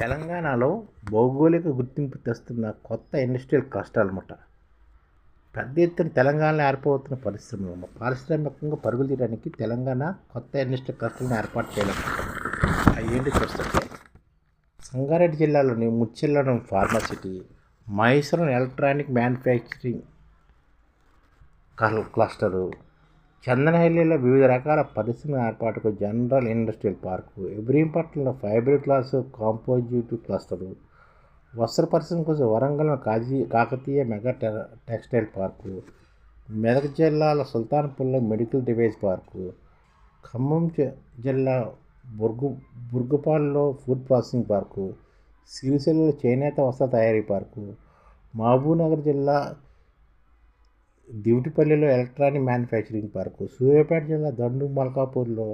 తెలంగాణలో భౌగోళిక గుర్తింపు తెస్తున్న కొత్త ఇండస్ట్రియల్ క్లస్టర్ అనమాట పెద్ద ఎత్తున తెలంగాణలో ఏర్పడుతున్న పరిశ్రమలు పారిశ్రామికంగా పరుగులు తీయడానికి తెలంగాణ కొత్త ఇండస్ట్రియల్ కష్టాలను ఏర్పాటు చేయాలనుకుంటున్నాం అవి ఏంటి చూస్తుంటే సంగారెడ్డి జిల్లాలోని ముచ్చెల్లం pharma city Mysore electronic manufacturing cluster చందనహల్లిలో వివిధ రకాల పరిశ్రమల ఏర్పాటుకు జనరల్ ఇండస్ట్రియల్ పార్కు ఇబ్రహీంపట్నంలో ఫైబర్ క్లాసు కాంపోజిట్ క్లస్టరు వస్త్ర పరిశ్రమ కోసం వరంగల్ కాజీ Kakatiya mega textile park Medak జిల్లాల సుల్తాన్పూర్లో మెడికల్ డివైస్ పార్కు ఖమ్మం జిల్లా బుర్గు బుర్గుపాల్లో ఫుడ్ ప్రాసెసింగ్ పార్కు సిరిసిల్లలో చేనేత వస్త్ర తయారీ పార్కు మహబూబ్నగర్ జిల్లా దివిటిపల్లిలో ఎలక్ట్రానిక్ మ్యానుఫ్యాక్చరింగ్ పార్కు. సూర్యాపేట జిల్లా దండు మల్కాపూర్లో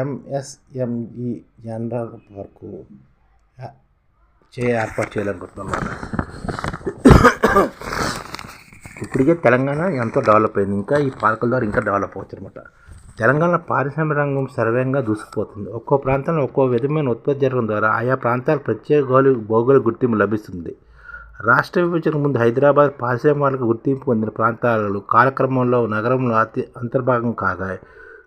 ఎంఎస్ఎంఈ జనరల్ పార్కు చే ఏర్పాటు చేయాలనుకుంటున్నాం. ఇప్పటికే తెలంగాణ ఎంతో డెవలప్ అయింది. ఇంకా ఈ పార్కుల ద్వారా ఇంకా డెవలప్ అవుతుంది అనమాట తెలంగాణ పారిశ్రామిక రంగం సర్వేంగా దూసుకుపోతుంది. ఒక్కో ప్రాంతంలో ఒక్కో విధమైన ఉత్పత్తి జరగడం ద్వారా ఆయా ప్రాంతాల ప్రత్యేక భౌగోళిక గుర్తింపు లభిస్తుంది. రాష్ట్ర విభజనకు ముందు హైదరాబాద్ పారిశ్రామిక గుర్తింపు పొందిన ప్రాంతాలలో కాలక్రమంలో నగరంలో అతి అంతర్భాగం కాగా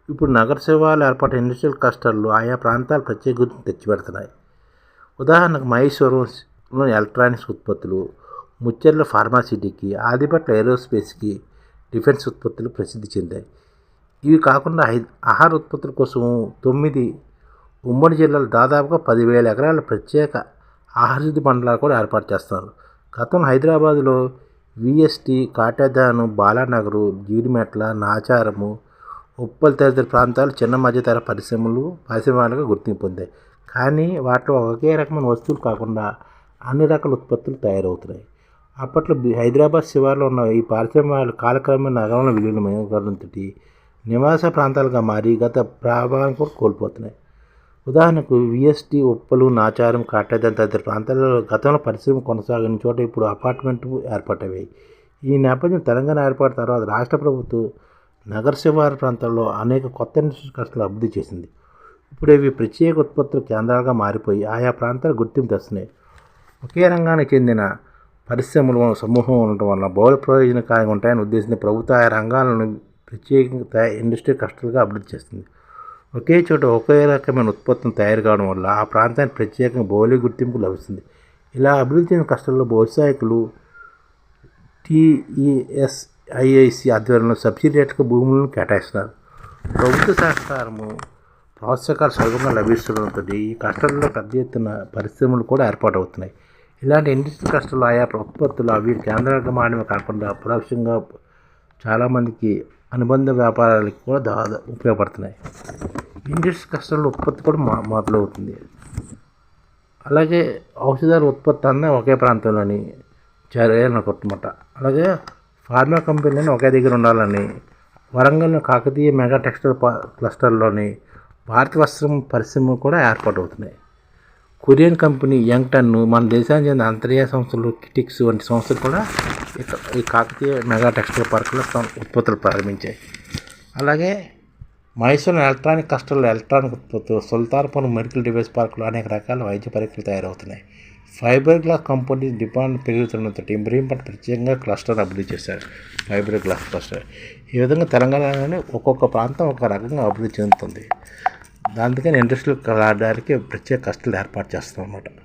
ఇప్పుడు నగర సేవలు ఏర్పాటు ఇండస్ట్రియల్ క్లస్టర్లు ఆయా ప్రాంతాలు ప్రత్యేక గుర్తింపు తెచ్చిపెడుతున్నాయి. ఉదాహరణకు మైసూరులో ఎలక్ట్రానిక్స్ ఉత్పత్తులు ముచ్చెర్ల ఫార్మాసిటీకి ఆదిపట్ల ఏరోస్పేస్కి డిఫెన్స్ ఉత్పత్తులు ప్రసిద్ధి చెందాయి. ఇవి కాకుండా ఆహార ఉత్పత్తుల కోసం తొమ్మిది ఉమ్మడి జిల్లాలు దాదాపుగా పదివేల ఎకరాల ప్రత్యేక ఆహారశుద్ధి మండలాలు కూడా ఏర్పాటు చేస్తున్నారు. గతంలో హైదరాబాదులో విఎస్టీ కాటేదాను బాలానగరు జీడిమెట్ల నాచారము ఉప్పల్ తదితర ప్రాంతాలు చిన్న మధ్యతర పరిశ్రమలు పరిశ్రమలుగా గుర్తింపు పొందాయి. కానీ వాటిలో ఒకే రకమైన వస్తువులు కాకుండా అన్ని రకాల ఉత్పత్తులు తయారవుతున్నాయి. అప్పట్లో హైదరాబాద్ శివార్లో ఉన్న ఈ పారిశ్రామిక కాలక్రమేణ నగరంలో విలీనమైన నివాస ప్రాంతాలుగా మారి గత ప్రభావాన్ని కూడా కోల్పోతున్నాయి. ఉదాహరణకు విఎస్టీ ఉప్పలు నాచారం కాటేదాన్ తదితర ప్రాంతాలలో గతంలో పరిశ్రమ కొనసాగిన చోట ఇప్పుడు అపార్ట్మెంట్ ఏర్పాటయ్యాయి ఈ నేపథ్యం తెలంగాణ ఏర్పాటు తర్వాత రాష్ట్ర ప్రభుత్వం నగర శివారు ప్రాంతాల్లో అనేక కొత్త ఇండస్ట్రీ అభివృద్ధి చేసింది. ఇప్పుడు ఇవి ప్రత్యేక ఉత్పత్తుల కేంద్రాలుగా మారిపోయి ఆయా ప్రాంతాలు గుర్తింపు తెస్తున్నాయి. ఒకే రంగానికి చెందిన పరిశ్రమల సమూహం ఉండటం వల్ల బహుళ ప్రయోజనకారంగా ఉంటాయని ఉద్దేశించి ప్రభుత్వ ఆయా రంగాలను ప్రత్యేకంగా ఇండస్ట్రీ కష్టాలుగా అభివృద్ధి చేస్తుంది. ఒకే చోట ఒకే రకమైన ఉత్పత్తులు తయారు కావడం వల్ల ఆ ప్రాంతానికి ప్రత్యేకంగా భౌగోళిక గుర్తింపు లభిస్తుంది. ఇలా అభివృద్ధి చెందిన కష్టాల్లో వ్యవసాయకులు టీఈఎస్ఐఐసి ఆధ్వర్యంలో సబ్సిడీ రేట్లకు భూములను కేటాయిస్తున్నారు. ప్రభుత్వ సహకారము ప్రోత్సాహకాలు సులభంగా లభిస్తుండటంతో ఈ కష్టాల్లో పెద్ద ఎత్తున పరిశ్రమలు కూడా ఏర్పాటు అవుతున్నాయి ఇలాంటి ఇండస్ట్రీ కష్టాలు ఆయా ఉత్పత్తులు అవి కేంద్రంగా మాడమే కాకుండా పరోక్షంగా చాలామందికి అనుబంధ వ్యాపారాలకు కూడా దాదా ఉపయోగపడుతున్నాయి. ఇండస్ట్రీ కస్టమర్ల ఉత్పత్తి కూడా మా మొదలవుతుంది అలాగే ఔషధాల ఉత్పత్తి అన్న ఒకే ప్రాంతంలోని చేయాలనుకుంటున్నమాట అలాగే ఫార్మా కంపెనీలను ఒకే దగ్గర ఉండాలని వరంగల్ కాకతీయ మెగా టెక్స్టైల్ క్లస్టర్లోని భారత వస్త్రం పరిశ్రమ కూడా ఏర్పాటవుతున్నాయి. కొరియన్ కంపెనీ యంగ్టన్ను మన దేశానికి చెందిన అంతర్జాతీయ సంస్థలు కిటిక్స్ వంటి సంస్థలు కూడా ఈ కాకతీయ మెగా టెక్స్టైల్ పార్కులో ఉత్పత్తులు ప్రారంభించాయి. అలాగే మైసూర్ ఎలక్ట్రానిక్ కస్టల్ ఎలక్ట్రానిక్ ఉత్పత్తులు సుల్తాన్పురం మెడికల్ డివైస్ పార్కులో అనేక రకాల వైద్య పరీక్షలు తయారవుతున్నాయి. ఫైబర్ గ్లాస్ కంపెనీ డిమాండ్ పెరుగుతున్నంత ఇంబ్రీంపట్ ప్రత్యేకంగా క్లస్టర్ అభివృద్ధి చేశారు. Fibre glass cluster. ఈ విధంగా తెలంగాణలోనే ఒక్కొక్క ప్రాంతం ఒక రకంగా అభివృద్ధి చెందుతుంది. అందుకని ఇండస్ట్రియల్ కళాడానికి ప్రత్యేక కష్టాలు ఏర్పాటు చేస్తాం అన్నమాట